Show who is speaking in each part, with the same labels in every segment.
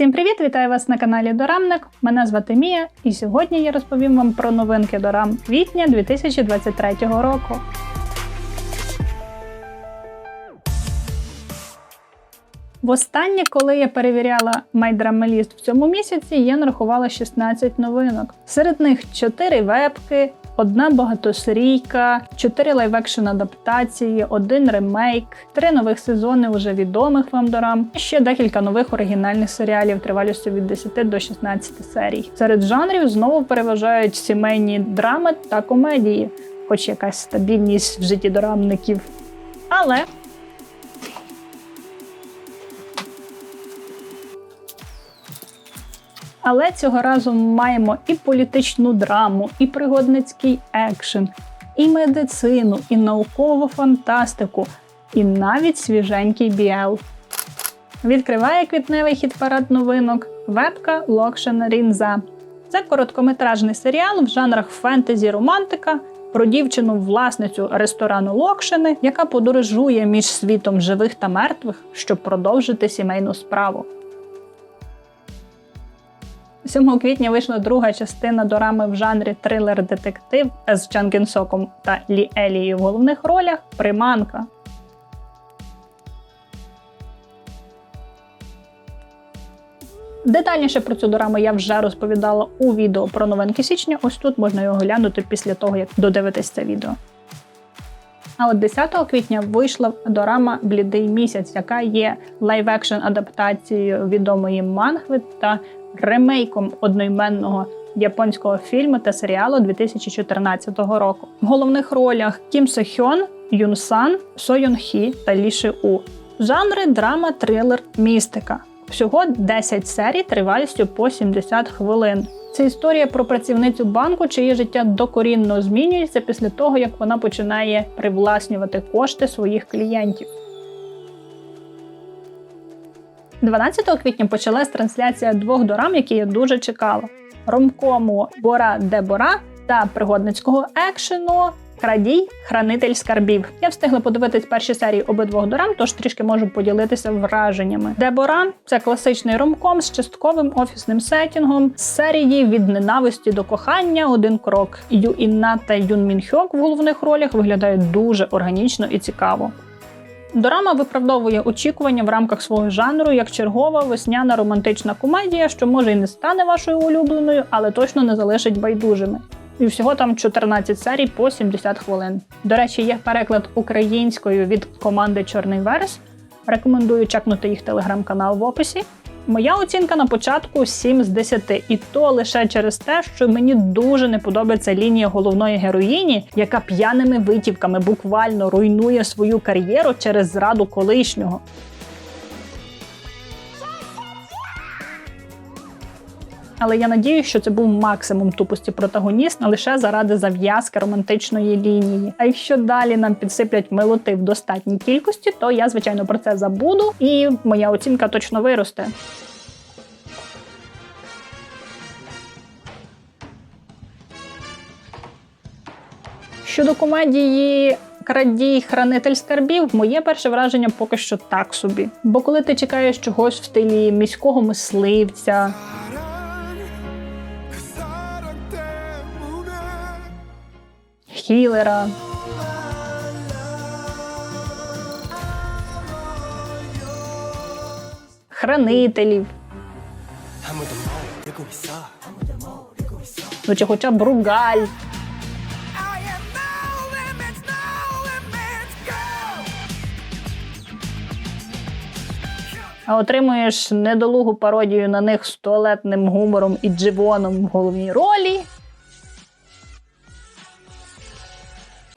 Speaker 1: Всім привіт! Вітаю вас на каналі Дорамник. Мене звати Мія, і сьогодні я розповім вам про новинки Дорам квітня 2023 року. Востаннє, коли я перевіряла MyDramalist в цьому місяці, я нарахувала 16 новинок. Серед них 4 вебки, одна багатосерійка, чотири лайв-екшн адаптації, один ремейк, три нових сезони уже відомих вам дорам, ще декілька нових оригінальних серіалів тривалістю від 10 до 16 серій. Серед жанрів знову переважають сімейні драми та комедії, хоч якась стабільність в житті дорамників. Але Але цього разу маємо і політичну драму, і пригодницький екшен, і медицину, і наукову фантастику, і навіть свіженький біел. Відкриває квітневий хіт-парад новинок вебка Локшена Рінза. Це короткометражний серіал в жанрах фентезі романтика про дівчину-власницю ресторану Локшини, яка подорожує між світом живих та мертвих, щоб продовжити сімейну справу. 7 квітня вийшла друга частина дорами в жанрі трилер-детектив з Чан Ген Соком та Лі Елією в головних ролях Приманка. Детальніше про цю дораму я вже розповідала у відео про новинки січня. Ось тут можна його глянути після того, як додивитесь це відео. А от 10 квітня вийшла дорама Блідий місяць, яка є лайв-екшн адаптацією відомої мангви та ремейком одноіменного японського фільму та серіалу 2014 року. В головних ролях Кім Се Хьон, Юн Сан, Со Йон Хі та Лі Ши У. Жанри драма, трилер, містика. Всього 10 серій тривалістю по 70 хвилин. Це історія про працівницю банку, чиє життя докорінно змінюється після того, як вона починає привласнювати кошти своїх клієнтів. 12 квітня почалась трансляція двох дорам, які я дуже чекала: ромкому Бора де Бора та пригодницького екшену. Крадій, хранитель скарбів. Я встигла подивитись перші серії обидвох дорам, тож трішки можу поділитися враженнями. Дебора це класичний ромком з частковим офісним сетінгом, з серії від ненависті до кохання. Один крок. Ю Інна та Юн Мінхьок в головних ролях виглядають дуже органічно і цікаво. Дорама виправдовує очікування в рамках свого жанру як чергова весняна романтична комедія, що може і не стане вашою улюбленою, але точно не залишить байдужими. І всього там 14 серій по 70 хвилин. До речі, є переклад українською від команди Чорний Верес. Рекомендую чекнути їх телеграм-канал в описі. Моя оцінка на початку 7 з 10, і то лише через те, що мені дуже не подобається лінія головної героїні, яка п'яними витівками буквально руйнує свою кар'єру через зраду колишнього. Але я надію, що це був максимум тупості протагоніста лише заради зав'язки романтичної лінії. А якщо далі нам підсиплять милоти в достатній кількості, то я звичайно про це забуду, і моя оцінка точно виросте. Щодо комедії Крадій хранитель скарбів, моє перше враження поки що так собі. Бо коли ти чекаєш чогось в стилі міського мисливця, хілера. Хранителів. Ну чи хоча б ругаль. А отримуєш недолугу пародію на них з туалетним гумором і дживоном в головній ролі.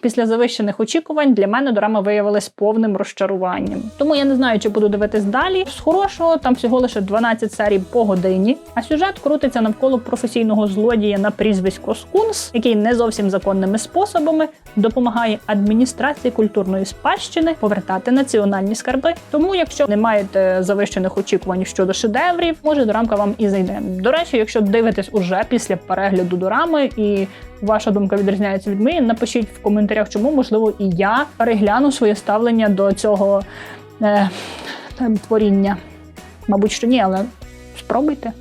Speaker 1: Після завищених очікувань для мене драма виявилась повним розчаруванням. Тому я не знаю, чи буду дивитись далі. З хорошого там всього лише 12 серій по годині, а сюжет крутиться навколо професійного злодія на прізвисько Скунс, який не зовсім законними способами допомагає адміністрації культурної спадщини повертати національні скарби. Тому, якщо не маєте завищених очікувань щодо шедеврів, може дорамка вам і зайде. До речі, якщо дивитесь уже після перегляду дорами і ваша думка відрізняється від моєї, напишіть в коментарях, чому можливо і я перегляну своє ставлення до цього е, творіння. Мабуть, що ні, але Спробуйте.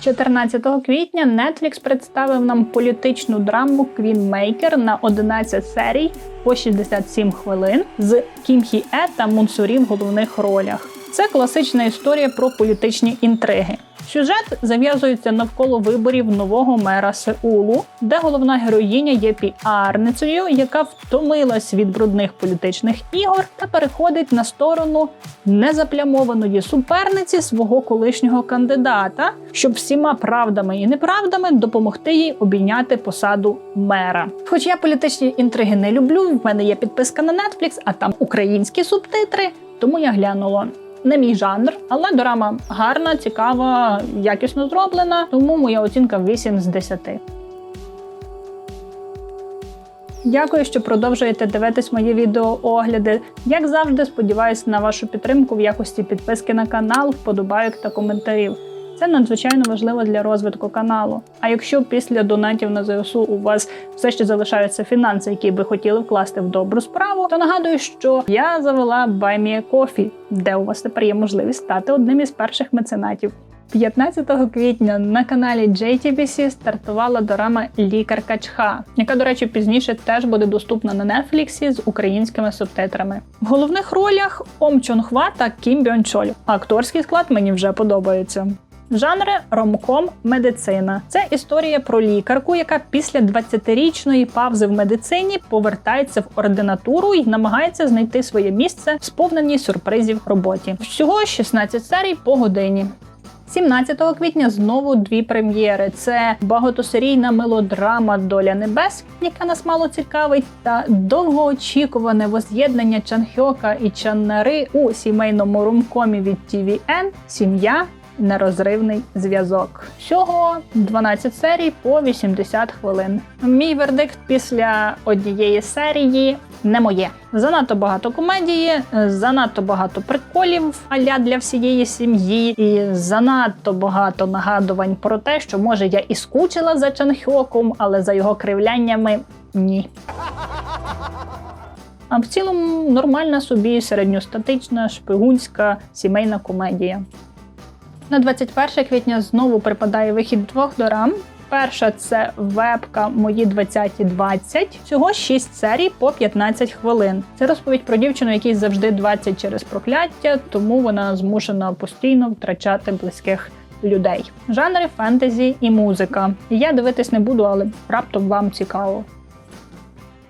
Speaker 1: 14 квітня Netflix представив нам політичну драму Queenmaker на 11 серій по 67 хвилин з Кім Хі Е та Мунсурі в головних ролях. Це класична історія про політичні інтриги. Сюжет зав'язується навколо виборів нового мера Сеулу, де головна героїня є піарницею, яка втомилась від брудних політичних ігор та переходить на сторону незаплямованої суперниці свого колишнього кандидата, щоб всіма правдами і неправдами допомогти їй обійняти посаду мера. Хоч я політичні інтриги не люблю, в мене є підписка на Netflix, а там українські субтитри, тому я глянула не мій жанр, але дорама гарна, цікава, якісно зроблена, тому моя оцінка 8 з 10. Дякую, що продовжуєте дивитись мої відеоогляди. Як завжди, сподіваюся на вашу підтримку в якості підписки на канал, вподобайок та коментарів. Це надзвичайно важливо для розвитку каналу. А якщо після донатів на ЗСУ у вас все ще залишаються фінанси, які би хотіли вкласти в добру справу, то нагадую, що я завела BuyMeACoffee, де у вас тепер є можливість стати одним із перших меценатів. 15 квітня на каналі JTBC стартувала дорама Лікарка Чха, яка, до речі, пізніше теж буде доступна на Нетфліксі з українськими субтитрами. В головних ролях Ом Чон Хва та Кім Бьон Чоль. Акторський склад мені вже подобається. Жанри ромком медицина. Це історія про лікарку, яка після 20-річної павзи в медицині повертається в ординатуру і намагається знайти своє місце в сповненій сюрпризів роботі. Всього 16 серій по годині. 17 квітня знову дві прем'єри: це багатосерійна мелодрама Доля небес, яка нас мало цікавить, та довгоочікуване воз'єднання Чанхьока і Чаннари у сімейному румкомі від TVN Сім'я нерозривний зв'язок. Всього 12 серій по 80 хвилин. Мій вердикт після однієї серії не моє. Занадто багато комедії, занадто багато приколів аля для всієї сім'ї, і занадто багато нагадувань про те, що може я і скучила за Чанхьоком, але за його кривляннями ні. А в цілому нормальна собі середньостатична шпигунська сімейна комедія. На 21 квітня знову припадає вихід двох дорам. Перша це вебка Мої 20-20. Всього 6 серій по 15 хвилин. Це розповідь про дівчину, якій завжди 20 через прокляття, тому вона змушена постійно втрачати близьких людей. Жанри фентезі і музика. Я дивитись не буду, але раптом вам цікаво.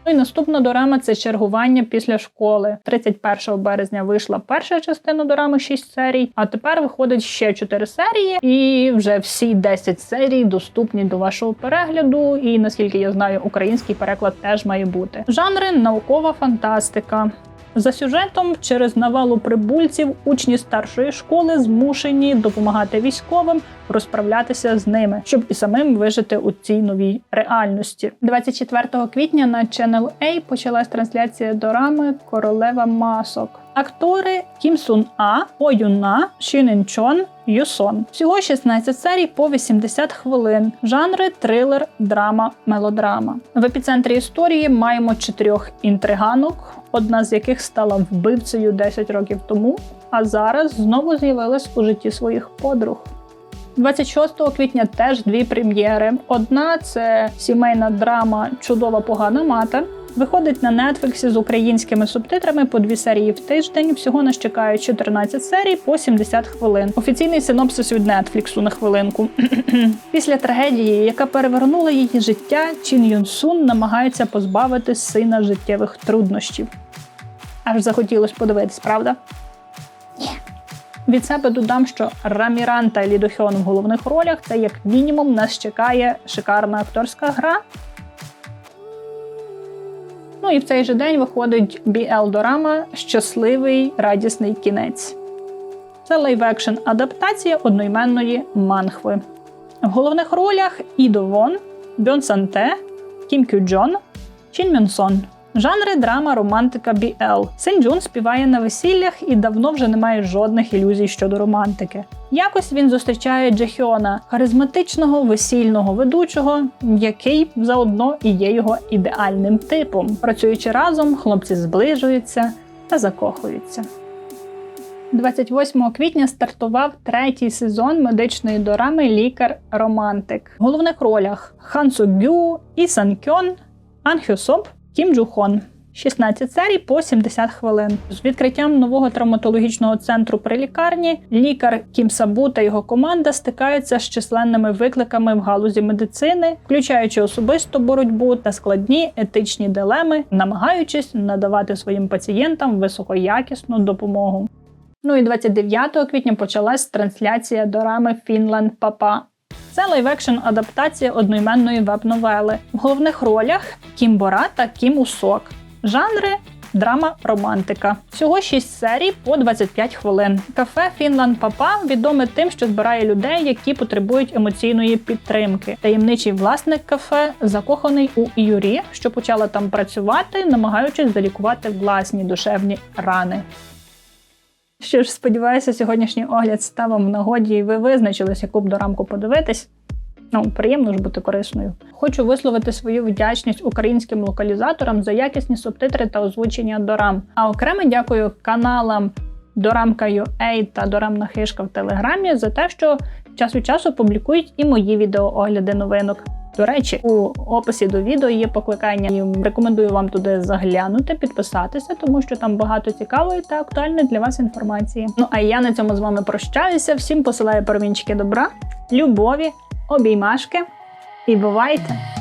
Speaker 1: Ну і наступна дорама це чергування після школи. 31 березня вийшла перша частина дорами 6 серій, а тепер виходить ще 4 серії, і вже всі 10 серій доступні до вашого перегляду. І наскільки я знаю, український переклад теж має бути. Жанри наукова фантастика. За сюжетом, через навалу прибульців, учні старшої школи змушені допомагати військовим розправлятися з ними, щоб і самим вижити у цій новій реальності. 24 квітня на Channel A почалась трансляція дорами Королева масок. Актори Кім Сун А, О Юна, Шін Чон, Юсон. Всього 16 серій по 80 хвилин. Жанри трилер, драма, мелодрама. В епіцентрі історії маємо чотирьох інтриганок, одна з яких стала вбивцею 10 років тому, а зараз знову з'явилась у житті своїх подруг. 26 квітня теж дві прем'єри. Одна це сімейна драма Чудова погана мати. Виходить на Нетфліксі з українськими субтитрами по дві серії в тиждень. Всього нас чекають 14 серій по 70 хвилин. Офіційний синопсис від Нетфліксу на хвилинку. Після трагедії, яка перевернула її життя, Чін Юн Сун намагається позбавити сина життєвих труднощів. Аж захотілось подивитись, правда? Від себе додам, що Раміран та Лі в головних ролях це як мінімум нас чекає шикарна акторська гра. Ну і в цей же день виходить BL Дорама Щасливий радісний кінець. Це лайв-екшн адаптація одноіменної манхви. В головних ролях Ідо Вон, Бьон Санте, Кім Кю Джон, Чін Мюн Сон. Жанри драма, романтика, BL. Син Джун співає на весіллях і давно вже не має жодних ілюзій щодо романтики. Якось він зустрічає Джехіона, харизматичного весільного ведучого, який заодно і є його ідеальним типом. Працюючи разом, хлопці зближуються та закохуються. 28 квітня стартував третій сезон медичної дорами Лікар-романтик. В головних ролях Хан Су І Сан Кьон, Ан Хю Соп, Кім Джу Хон. 16 серій по 70 хвилин. З відкриттям нового травматологічного центру при лікарні лікар Кім Сабу та його команда стикаються з численними викликами в галузі медицини, включаючи особисту боротьбу та складні етичні дилеми, намагаючись надавати своїм пацієнтам високоякісну допомогу. Ну і 29 квітня почалась трансляція дорами Фінланд Папа. Це лайв-екшн адаптація одноіменної веб-новели. В головних ролях Кім Бора та Кім Усок. Жанри драма романтика. Всього 6 серій по 25 хвилин. Кафе Фінланд Папа відоме тим, що збирає людей, які потребують емоційної підтримки. Таємничий власник кафе закоханий у Юрі, що почала там працювати, намагаючись залікувати власні душевні рани. Що ж, сподіваюся, сьогоднішній огляд став вам в нагоді, і ви визначились, яку б дорамку подивитись. Ну, приємно ж бути корисною. Хочу висловити свою вдячність українським локалізаторам за якісні субтитри та озвучення дорам. А окремо дякую каналам Дорамка.ua та Дорамна Хишка в Телеграмі за те, що час від часу публікують і мої відеоогляди новинок. До речі, у описі до відео є покликання. і Рекомендую вам туди заглянути, підписатися, тому що там багато цікавої та актуальної для вас інформації. Ну а я на цьому з вами прощаюся. Всім посилаю промінчики добра, любові, обіймашки і бувайте!